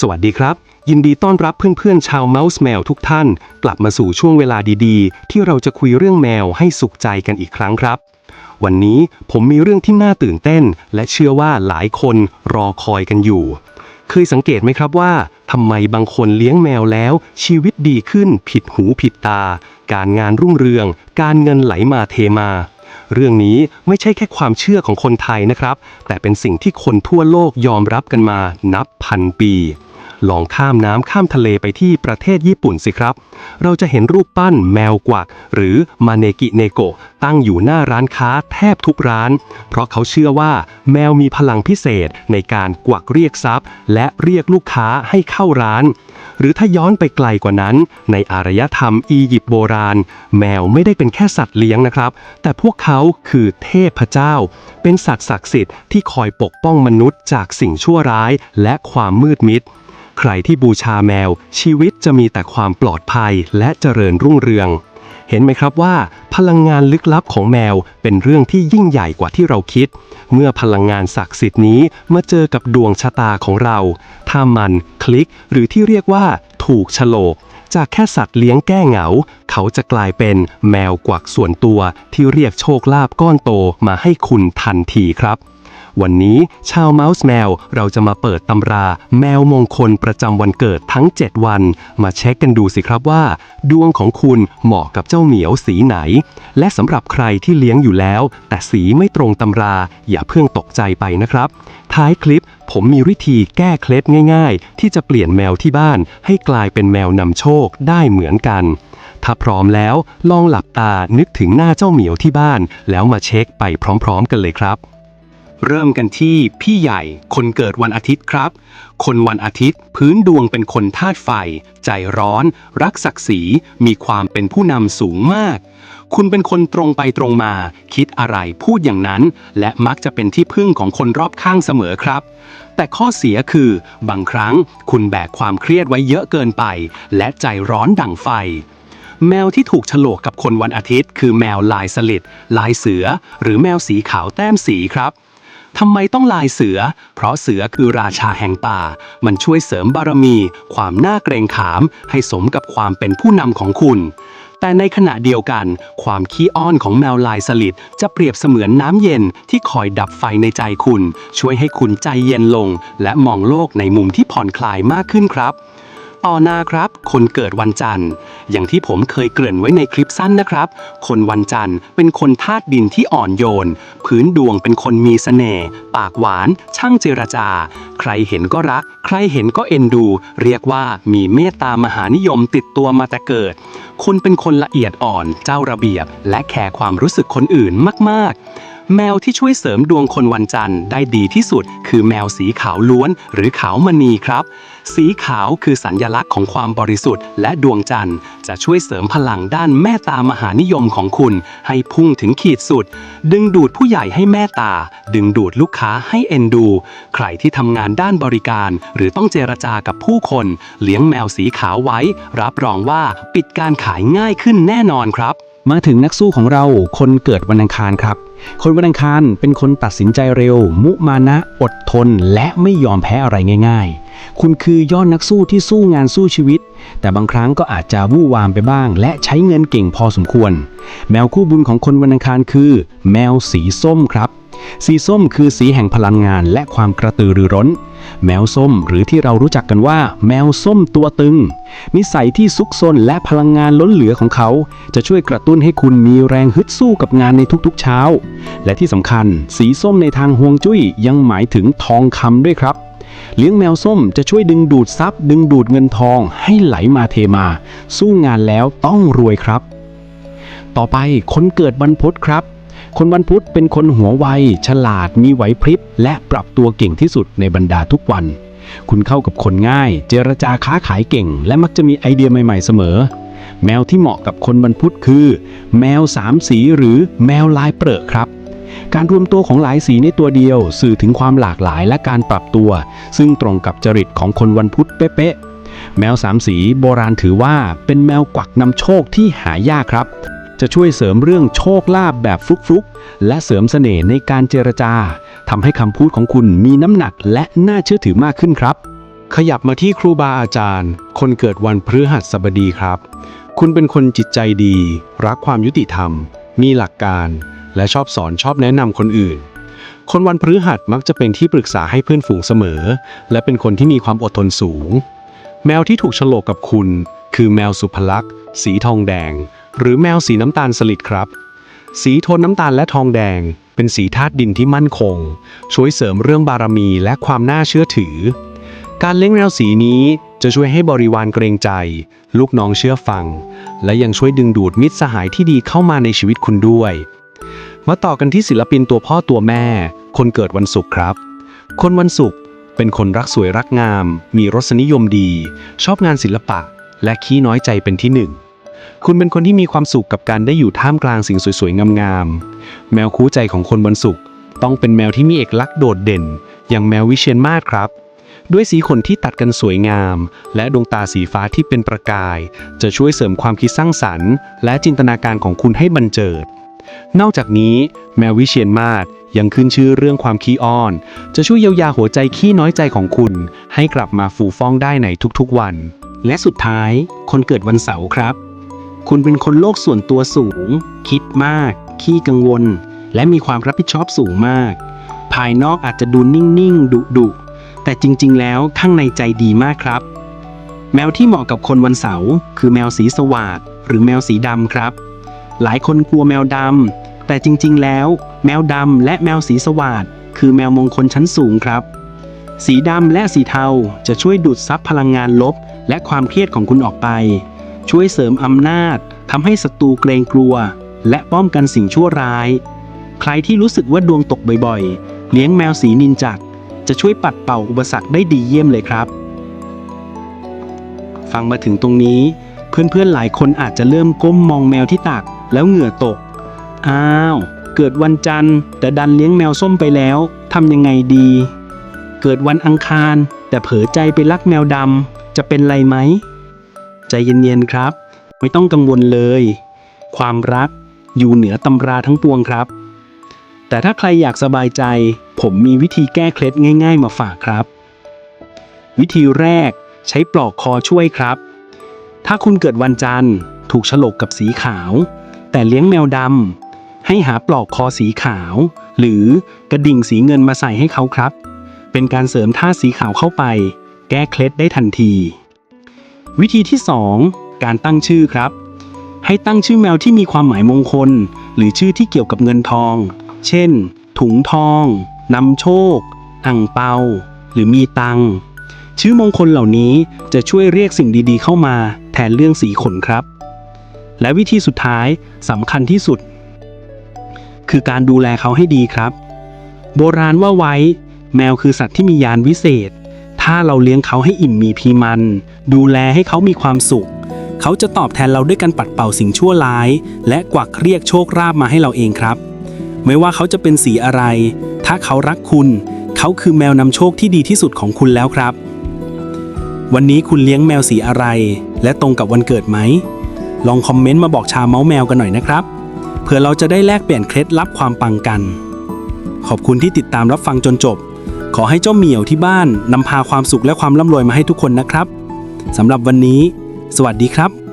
สวัสดีครับ ยินดีต้อนรับเพื่อนๆชาว Mouse แมวทุกท่าน กลับมาสู่ช่วงเวลาดีๆ ที่เราจะคุยเรื่องแมวให้สุขใจกันอีกครั้งครับ วันนี้ผมมีเรื่องที่น่าตื่นเต้น และเชื่อว่าหลายคนรอคอยกันอยู่ เคยสังเกตไหมครับว่าทำไมบางคนเลี้ยงแมวแล้ว ชีวิตดีขึ้นผิดหูผิดตา การงานรุ่งเรือง การเงินไหลมาเทมาเรื่องนี้ไม่ใช่แค่ความเชื่อของคนไทยนะครับ แต่เป็นสิ่งที่คนทั่วโลกยอมรับกันมานับพันปี ลองข้ามน้ำข้ามทะเลไปที่ประเทศญี่ปุ่นสิครับ เราจะเห็นรูปปั้นแมวกวัก หรือมาเนกิเนโกตั้งอยู่หน้าร้านค้าแทบทุกร้าน เพราะเขาเชื่อว่าแมวมีพลังพิเศษในการกวักเรียกทรัพย์ และเรียกลูกค้าให้เข้าร้าน หรือถ้าย้อนไปไกลกว่านั้น ในอารยธรรมอียิปต์โบราณ แมวไม่ได้เป็นแค่สัตว์เลี้ยงนะครับ แต่พวกเขาคือเทพเจ้า เป็นสัตว์ศักดิ์สิทธิ์ที่คอยปกป้องมนุษย์จากสิ่งชั่วร้ายและความมืดมิด ใครที่บูชาแมว ชีวิตจะมีแต่ความปลอดภัยและเจริญรุ่งเรือง เห็นไหมครับว่า พลังงานลึกลับของแมวเป็นเรื่องที่ยิ่งใหญ่กว่าที่เราคิด เมื่อพลังงานศักดิ์สิทธิ์นี้มาเจอกับดวงชะตาของเรา ถ้ามันคลิกหรือที่เรียกว่า ถูกฉลกจากแค่สัตว์เลี้ยงแก้เหงา เขาจะกลายเป็นแมวกวักส่วนตัวที่เรียกโชคลาภก้อนโตมาให้คุณทันทีครับ วันนี้ชาวเมาส์แมวเราจะมาเปิดตำราแมวมงคลประจำวันเกิดทั้ง 7 วัน มาเช็คกันดูสิครับว่า ดวงของคุณเหมาะกับเจ้าเหมียวสีไหน และสำหรับใครที่เลี้ยงอยู่แล้ว แต่สีไม่ตรงตำราอย่าเพิ่งตกใจไปนะครับ ท้ายคลิปผมมีวิธีแก้เคล็ดง่าย ๆ ที่จะเปลี่ยนแมวที่บ้าน ให้กลายเป็นแมวนำโชคได้เหมือนกันถ้าพร้อมแล้วลองหลับตานึกถึงหน้าเจ้าเหมียวที่บ้าน แล้วมาเช็คไปพร้อมๆกันเลยครับ เริ่มกันที่พี่ใหญ่คนเกิดวันอาทิตย์ครับ คนวันอาทิตย์พื้นดวงเป็นคนธาตุไฟ ใจร้อน รักศักดิ์ศรีมีความเป็นผู้นำสูงมาก คุณเป็นคนตรงไปตรงมา คิดอะไรพูดอย่างนั้น และมักจะเป็นที่พึ่งของคนรอบข้างเสมอครับ แต่ข้อเสียคือ บางครั้งคุณแบกความเครียดไว้เยอะเกินไป และใจร้อนดั่งไฟแมวที่ถูกโฉลกกับคนวันอาทิตย์ คือแมวลายสลิดลายเสือ หรือแมวสีขาวแต้มสีครับ ทำไมต้องลายเสือ เพราะเสือคือราชาแห่งป่า มันช่วยเสริมบารมี ความน่าเกรงขาม ให้สมกับความเป็นผู้นำของคุณ แต่ในขณะเดียวกัน ความขี้อ้อนของแมวลายสลิดจะเปรียบเสมือนน้ำเย็นที่คอยดับไฟในใจคุณ ช่วยให้คุณใจเย็นลง และมองโลกในมุมที่ผ่อนคลายมากขึ้นครับ ต่อหน้าครับ คนเกิดวันจันทร์ อย่างที่ผมเคยเกริ่นไว้ในคลิปสั้นนะครับ คนวันจันทร์เป็นคนธาตุดินที่อ่อนโยน พื้นดวงเป็นคนมีเสน่ห์ปากหวาน ช่างเจรจา ใครเห็นก็รัก ใครเห็นก็เอ็นดู เรียกว่ามีเมตตามหานิยมติดตัวมาแต่เกิด คุณเป็นคนละเอียดอ่อน เจ้าระเบียบ และแคร์ความรู้สึกคนอื่นมาก ๆ แมวที่ช่วยเสริมดวงคนวันจันทร์ได้ดีที่สุด คือแมวสีขาวล้วนหรือขาวมณีครับ สีขาวคือสัญญลักษณ์ของความบริสุทธิ์และดวงจันทร์ จะช่วยเสริมพลังด้านแม่ตามหานิยมของคุณ ให้พุ่งถึงขีดสุด ดึงดูดผู้ใหญ่ให้แม่ตา ดึงดูดลูกค้าให้เอ็นดู ใครที่ทำงานด้านบริการ หรือต้องเจรจากับผู้คน เลี้ยงแมวสีขาวไว้ รับรองว่าปิดการขายง่ายขึ้นแน่นอนครับ มาถึงนักสู้ของเราคนเกิดวันอังคารครับ คนวันอังคารเป็นคนตัดสินใจเร็ว มุมานะ อดทน และไม่ยอมแพ้อะไรง่าย ๆ คุณคือยอดนักสู้ที่สู้งานสู้ชีวิต แต่บางครั้งก็อาจจะวู่วามไปบ้าง และใช้เงินเก่งพอสมควร แมวคู่บุญของคนวันอังคารคือ แมวสีส้มครับ สีส้มคือสีแห่งพลังงานและความกระตือรือร้น แมวส้มหรือที่เรารู้จักกันว่า แมวส้มตัวตึง นิสัยที่ซุกซนและพลังงานล้นเหลือของเขา จะช่วยกระตุ้นให้คุณมีแรงฮึดสู้กับงานในทุกๆเช้า และที่สำคัญ สีส้มในทางฮวงจุ้ยยังหมายถึงทองคำด้วยครับเลี้ยงแมวส้มจะช่วยดึงดูดทรัพย์ ดึงดูดเงินทองให้ไหลมาเทมา สู้งานแล้วต้องรวยครับ ต่อไปคนเกิดวันพุธครับ คนวันพุธเป็นคนหัวไว ฉลาดมีไหวพริบ และปรับตัวเก่งที่สุดในบรรดาทุกวัน คุณเข้ากับคนง่าย เจรจาค้าขายเก่ง และมักจะมีไอเดียใหม่ ๆเสมอ แมวที่เหมาะกับคนวันพุธคือ แมวสามสีหรือแมวลายเปรอะครับการรวมตัวของหลายสีในตัวเดียว สื่อถึงความหลากหลายและการปรับตัว ซึ่งตรงกับจริตของคนวันพุธเป๊ะๆแมวสามสีโบราณถือว่าเป็นแมวกวักนำโชคที่หายากครับ จะช่วยเสริมเรื่องโชคลาภแบบฟลุกๆ และเสริมเสน่ห์ในการเจรจาทำให้คำพูดของคุณมีน้ำหนักและน่าเชื่อถือมากขึ้นครับ ขยับมาที่ครูบาอาจารย์ คนเกิดวันพฤหัสบดีครับ คุณเป็นคนจิตใจดี รักความยุติธรรม มีหลักการ และชอบสอนชอบแนะนำคนอื่น คนวันพฤหัสมักจะเป็นที่ปรึกษาให้เพื่อนฝูงเสมอ และเป็นคนที่มีความอดทนสูง แมวที่ถูกโฉลกกับคุณ คือแมวสุภลักษณ์ สีทองแดง หรือแมวสีน้ำตาลสลิดครับ สีโทนน้ำตาลและทองแดง เป็นสีธาตุดินที่มั่นคง ช่วยเสริมเรื่องบารมีและความน่าเชื่อถือ การเลี้ยงแมวสีนี้จะช่วยให้บริวารเกรงใจ ลูกน้องเชื่อฟัง และยังช่วยดึงดูดมิตรสหายที่ดีเข้ามาในชีวิตคุณด้วย มาต่อกันที่ศิลปินตัวพ่อตัวแม่ คนเกิดวันศุกร์ครับ คนวันศุกร์เป็นคนรักสวยรักงาม มีรสนิยมดี ชอบงานศิลปะ และขี้น้อยใจเป็นที่หนึ่ง คุณเป็นคนที่มีความสุขกับการได้อยู่ท่ามกลางสิ่งสวยๆ งามๆ แมวคู่ใจของคนวันศุกต้องเป็นแมวที่มีเอกลักษณ์โดดเด่น อย่างแมววิเชียนมาศครับ ด้วยสีขนที่ตัดกันสวยงาม และดวงตาสีฟ้าที่เป็นประกาย จะช่วยเสริมความคิดสร้างสรรค์ และจินตนาการของคุณให้บันเจิด นอกจากนี้ แมววิเชียนมาศยังขึ้นชื่อเรื่องความขี้อ้อน จะช่วยเยียวยาหัวใจขี้น้อยใจของคุณ ให้กลับมาฟูฟ่องได้ในทุกๆวัน และสุดท้าย คนเกิดวันเสาร์ครับ คุณเป็นคนโลกส่วนตัวสูง คิดมาก ขี้กังวล และมีความรับผิดชอบสูงมาก ภายนอกอาจจะดูนิ่งๆดุดุๆแต่จริงๆ แล้วข้างในใจดีมากครับ แมวที่เหมาะกับคนวันเสาร์คือแมวสีสว่าดหรือแมวสีดำครับ หลายคนกลัวแมวดำแต่จริงๆ แล้ว แมวดำและแมวสีสว่าดคือแมวมงคลชั้นสูงครับ สีดำและสีเทาจะช่วยดูดซับพลังงานลบ และความเครียดของคุณออกไป ช่วยเสริมอำนาจทำให้ศัตรูเกรงกลัว และป้องกันสิ่งชั่วร้าย ใครที่รู้สึกว่าดวงตกบ่อยๆ เลี้ยงแมวสีนินจักจะช่วยปัดเป่าอุปสรรคได้ดีเยี่ยมเลยครับ ฟังมาถึงตรงนี้ เพื่อนๆหลายคนอาจจะเริ่มก้มมองแมวที่ตัก แล้วเหงื่อตก อ้าว เกิดวันจันทร์ แต่ดันเลี้ยงแมวส้มไปแล้วทำยังไงดี เกิดวันอังคาร แต่เผลอใจไปรักแมวดำจะเป็นไรไหม ใจเย็นๆครับ ไม่ต้องกังวลเลย ความรักอยู่เหนือตำราทั้งปวงครับ แต่ถ้าใครอยากสบายใจ ผมมีวิธีแก้เคล็ดง่าย ๆ มาฝากครับ วิธีแรกใช้ปลอกคอช่วยครับ ถ้าคุณเกิดวันจันทร์ ถูกฉลกกับสีขาว แต่เลี้ยงแมวดำให้หาปลอกคอสีขาว หรือกระดิ่งสีเงินมาใส่ให้เขาครับ เป็นการเสริมท่าสีขาวเข้าไป แก้เคล็ดได้ทันที วิธีที่ 2 การตั้งชื่อครับ ให้ตั้งชื่อแมวที่มีความหมายมงคล หรือชื่อที่เกี่ยวกับเงินทอง เช่น ถุงทองนำโชคอังเปา หรือมีตัง ชื่อมงคลเหล่านี้จะช่วยเรียกสิ่งดีๆ เข้ามา แทนเรื่องสีขนครับ และวิธีสุดท้ายสำคัญที่สุด คือการดูแลเขาให้ดีครับ โบราณว่าไว้ แมวคือสัตว์ที่มียานวิเศษ ถ้าเราเลี้ยงเขาให้อิ่มมีพีมัน ดูแลให้เขามีความสุข เขาจะตอบแทนเราด้วยการปัดเป่าสิ่งชั่วร้าย และกวักเรียกโชคราบมาให้เราเองครับ ไม่ว่าเขาจะเป็นสีอะไร ถ้าเขารักคุณ เขาคือแมวนำโชคที่ดีที่สุดของคุณแล้วครับ วันนี้คุณเลี้ยงแมวสีอะไร และตรงกับวันเกิดไหม ลองคอมเมนต์มาบอกชาเมาส์แมวกันหน่อยนะครับเผื่อเราจะได้แลกเปลี่ยนเคล็ดลับความปังกัน ขอบคุณที่ติดตามรับฟังจนจบ ขอให้เจ้าเหมียวที่บ้านนำพาความสุขและความร่ำรวยมาให้ทุกคนนะครับสำหรับวันนี้ สวัสดีครับ